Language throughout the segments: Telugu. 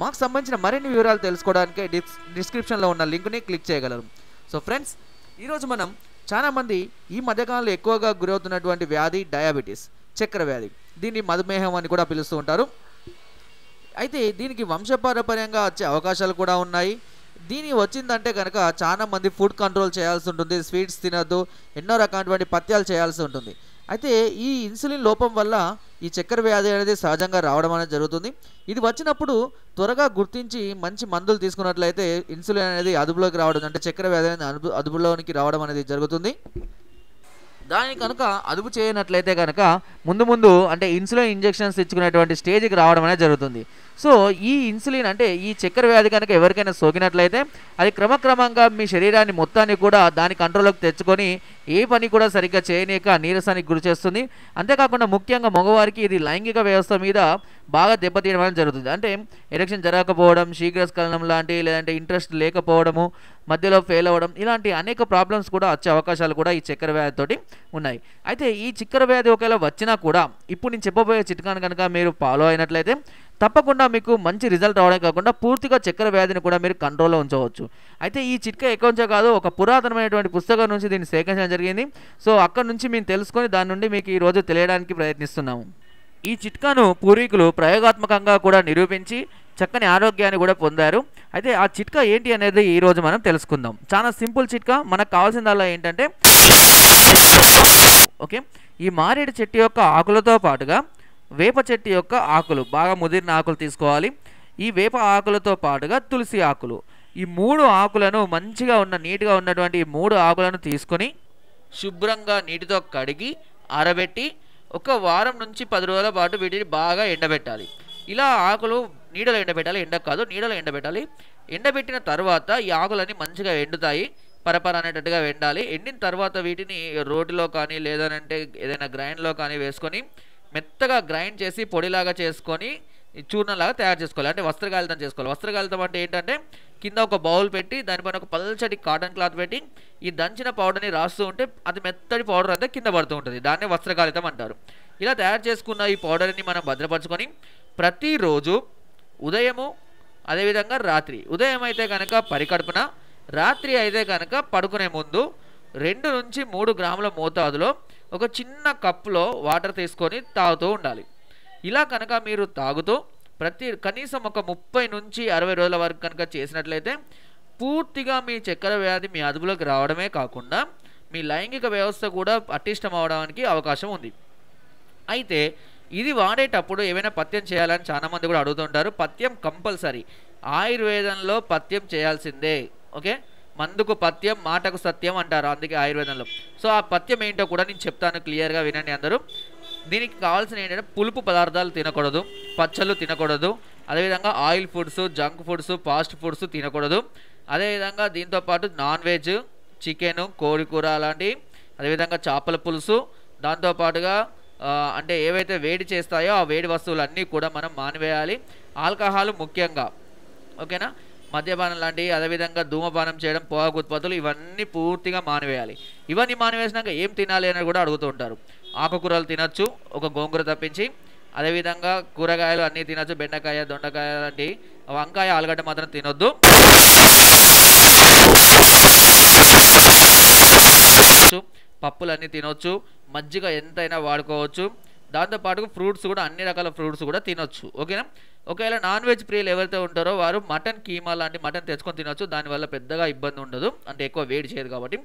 మాకు సంబంధించిన మరిన్ని వివరాలు తెలుసుకోవడానికి డిస్ డిస్క్రిప్షన్లో ఉన్న లింక్ని క్లిక్ చేయగలరు. సో ఫ్రెండ్స్ ఈరోజు మనం చాలామంది ఈ మధ్యకాలంలో ఎక్కువగా గురవుతున్నటువంటి వ్యాధి డయాబెటీస్ చక్కెర వ్యాధి దీన్ని మధుమేహం అని కూడా పిలుస్తూ ఉంటారు. అయితే దీనికి వంశపారపర్యంగా వచ్చే అవకాశాలు కూడా ఉన్నాయి. దీని వచ్చిందంటే కనుక చాలా మంది ఫుడ్ కంట్రోల్ చేయాల్సి ఉంటుంది స్వీట్స్ తినద్దు ఎన్నో రకాలటువంటి పత్యాలు చేయాల్సి ఉంటుంది. అయితే ఈ ఇన్సులిన్ లోపం వల్ల ఈ చక్కెర వ్యాధి అనేది సహజంగా రావడం అనేది జరుగుతుంది. ఇది వచ్చినప్పుడు త్వరగా గుర్తించి మంచి మందులు తీసుకున్నట్లయితే ఇన్సులిన్ అనేది అదుపులోకి రావడం అంటే చక్కెర వ్యాధి అనేది అదుపులోనికి రావడం అనేది జరుగుతుంది. దాన్ని కనుక అదుపు చేయనట్లయితే కనుక ముందు ముందు అంటే ఇన్సులిన్ ఇంజెక్షన్స్ ఇచ్చుకునేటువంటి స్టేజ్కి రావడం అనేది జరుగుతుంది. సో ఈ ఇన్సులిన్ అంటే ఈ చక్కెర వ్యాధి కనుక ఎవరికైనా సోకినట్లయితే అది క్రమక్రమంగా మీ శరీరాన్ని మొత్తాన్ని కూడా దాని కంట్రోల్లోకి తెచ్చుకొని ఏ పని కూడా సరిగ్గా చేయనీక నీరసానికి గురి చేస్తుంది. అంతేకాకుండా ముఖ్యంగా మగవారికి ఇది లైంగిక వ్యవస్థ మీద బాగా దెబ్బతీయడం అనేది జరుగుతుంది. అంటే ఎలక్షన్ జరగకపోవడం శీఘ్రస్ఖలనం లాంటి లేదంటే ఇంట్రెస్ట్ లేకపోవడము మధ్యలో ఫెయిల్ అవ్వడం ఇలాంటి అనేక ప్రాబ్లమ్స్ కూడా వచ్చే అవకాశాలు కూడా ఈ చక్కెర వ్యాధితోటి ఉన్నాయి. అయితే ఈ చక్కెర వ్యాధి ఒకవేళ వచ్చినా కూడా ఇప్పుడు నేను చెప్పబోయే చిట్కాను కనుక మీరు ఫాలో అయినట్లయితే తప్పకుండా మీకు మంచి రిజల్ట్ రావడం కాకుండా పూర్తిగా చక్కెర వ్యాధిని కూడా మీరు కంట్రోల్లో ఉంచవచ్చు. అయితే ఈ చిట్కా ఎక్కడి కాదు ఒక పురాతనమైనటువంటి పుస్తకం నుంచి దీన్ని సేకరించడం జరిగింది. సో అక్కడ నుంచి మేము తెలుసుకొని దాని నుండి మీకు ఈ రోజు తెలియడానికి ప్రయత్నిస్తున్నాము. ఈ చిట్కాను పూర్వీకులు ప్రయోగాత్మకంగా కూడా నిరూపించి చక్కని ఆరోగ్యాన్ని కూడా పొందారు. అయితే ఆ చిట్కా ఏంటి అనేది ఈరోజు మనం తెలుసుకుందాం. చాలా సింపుల్ చిట్కా. మనకు కావాల్సిందల్లా ఏంటంటే ఓకే. ఈ మారేడు చెట్టు యొక్క ఆకులతో పాటుగా వేప చెట్టు యొక్క ఆకులు బాగా ముదిరిన ఆకులు తీసుకోవాలి. ఈ వేప ఆకులతో పాటుగా తులసి ఆకులు. ఈ మూడు ఆకులను మంచిగా ఉన్న నీట్గా ఉన్నటువంటి ఈ మూడు ఆకులను తీసుకొని శుభ్రంగా నీటితో కడిగి ఆరబెట్టి ఒక వారం నుంచి పది రోజుల పాటు వీటిని బాగా ఎండబెట్టాలి. ఇలా ఆకులు నీడలో ఎండబెట్టాలి ఎండ కాదు నీడలో ఎండబెట్టాలి. ఎండబెట్టిన తర్వాత ఈ ఆకులన్నీ మంచిగా ఎండుతాయి పరపర అనేటట్టుగా ఎండాలి. ఎండిన తర్వాత వీటిని రోటిలో కానీ లేదనంటే ఏదైనా గ్రైండ్లో కానీ వేసుకొని మెత్తగా గ్రైండ్ చేసి పొడిలాగా చేసుకొని చూర్ణంలాగా తయారు చేసుకోవాలి. అంటే వస్త్రగాలితం చేసుకోవాలి. వస్త్రగాలితం అంటే ఏంటంటే కింద ఒక బౌల్ పెట్టి దానిపైన ఒక పల్చటి కాటన్ క్లాత్ పెట్టి ఈ దంచిన పౌడర్ని రాస్తూ ఉంటే అది మెత్తటి పౌడర్ అంతా కింద పడుతూ ఉంటుంది. దాన్నే వస్త్రగాలితం అంటారు. ఇలా తయారు చేసుకున్న ఈ పౌడర్ని మనం భద్రపరచుకొని ప్రతిరోజు ఉదయము అదేవిధంగా రాత్రి. ఉదయం అయితే కనుక పరికడుపున రాత్రి అయితే కనుక పడుకునే ముందు రెండు నుంచి మూడు గ్రాముల మోతాదులో ఒక చిన్న కప్పులో వాటర్ తీసుకొని తాగుతూ ఉండాలి. ఇలా కనుక మీరు తాగుతూ ప్రతి కనీసం ఒక ముప్పై నుంచి అరవై రోజుల వరకు కనుక చేసినట్లయితే పూర్తిగా మీ చక్కెర వ్యాధి మీ అదుపులోకి రావడమే కాకుండా మీ లైంగిక వ్యవస్థ కూడా పటిష్టం అవడానికి అవకాశం ఉంది. అయితే ఇది వాడేటప్పుడు ఏమైనా పత్యం చేయాలని చాలామంది కూడా అడుగుతుంటారు పథ్యం కంపల్సరీ. ఆయుర్వేదంలో పథ్యం చేయాల్సిందే. ఓకే? మందుకు పథ్యం మాటకు సత్యం అంటారు. అందుకే ఆయుర్వేదంలో. సో ఆ పథ్యం ఏంటో కూడా నేను చెప్తాను క్లియర్గా వినండి అందరూ. దీనికి కావాల్సిన ఏంటంటే పులుపు పదార్థాలు తినకూడదు పచ్చళ్ళు తినకూడదు అదేవిధంగా oil foods junk foods fast foods తినకూడదు. అదేవిధంగా దీంతో పాటు నాన్ వెజ్ చికెను కోడి కూర అలాంటి అదేవిధంగా చేపల పులుసు దాంతోపాటుగా అంటే ఏవైతే వేడి చేస్తాయో ఆ వేడి వస్తువులన్నీ కూడా మనం మానివేయాలి. ఆల్కహాల్ ముఖ్యంగా ఓకేనా? మద్యపానం లాంటివి అదేవిధంగా ధూమపానం చేయడం పొగాకు ఉత్పత్తులు ఇవన్నీ పూర్తిగా మానివేయాలి. ఇవన్నీ మానివేసినాక ఏం తినాలి అని కూడా అడుగుతూ ఉంటారు. ఆకుకూరలు తినచ్చు ఒక గోంగూర తప్పించి. అదేవిధంగా కూరగాయలు అన్నీ తినచ్చు బెండకాయ దొండకాయ లాంటి వంకాయ ఆలుగడ్డ మాత్రం తినొద్దు. పప్పులన్నీ తినొచ్చు మజ్జిగ ఎంతైనా వాడుకోవచ్చు. దాంతోపాటు ఫ్రూట్స్ కూడా అన్ని రకాల ఫ్రూట్స్ కూడా తినొచ్చు ఓకేనా? ఒకవేళ నాన్ వెజ్ ప్రియులు ఎవరైతే ఉంటారో వారు మటన్ కీమా లాంటి మటన్ తెచ్చుకొని తినొచ్చు దానివల్ల పెద్దగా ఇబ్బంది ఉండదు అంటే ఎక్కువ వేడి చేయదు కాబట్టి.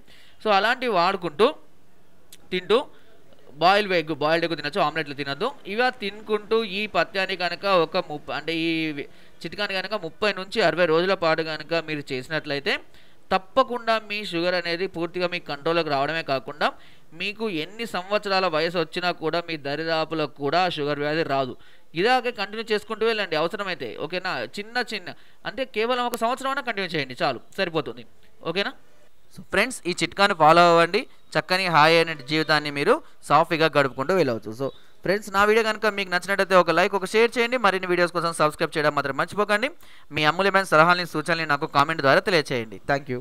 సో అలాంటివి వాడుకుంటూ తింటూ బాయిల్ ఎగ్ బాయిల్డ్ ఎగ్ తినచ్చు ఆమ్లెట్లు తినద్దు. ఇవి తినుకుంటూ ఈ పత్యాన్ని కనుక ఒక ముప్పై అంటే ఈ చిటికాని కనుక ముప్పై నుంచి అరవై రోజుల పాటు కనుక మీరు చేసినట్లయితే తప్పకుండా మీ షుగర్ అనేది పూర్తిగా మీ కంట్రోల్లోకి రావడమే కాకుండా మీకు ఎన్ని సంవత్సరాల వయసు వచ్చినా కూడా మీ దరిదాపులకు కూడా షుగర్ వ్యాధి రాదు. ఇలాగే కంటిన్యూ చేసుకుంటూ వెళ్ళండి అవసరమైతే ఓకేనా? చిన్న చిన్న అంటే కేవలం ఒక సంవత్సరం అయినా కంటిన్యూ చేయండి చాలు సరిపోతుంది. ఓకేనా? సో ఫ్రెండ్స్ ఈ చిట్కాను ఫాలో అవ్వండి. చక్కని హాయ్ అనే జీవితాన్ని మీరు సాఫీగా గడుపుకుంటూ వెళ్ళవచ్చు. సో ఫ్రెండ్స్ నా వీడియో కనుక మీకు నచ్చినట్టయితే ఒక లైక్ ఒక షేర్ చేయండి. మరిన్ని వీడియోస్ కోసం సబ్స్క్రైబ్ చేయడం మాత్రం మర్చిపోకండి. మీ అమూల్యమైన సలహాలని సూచనలు నాకు కామెంట్ ద్వారా తెలియచేయండి. Thank you.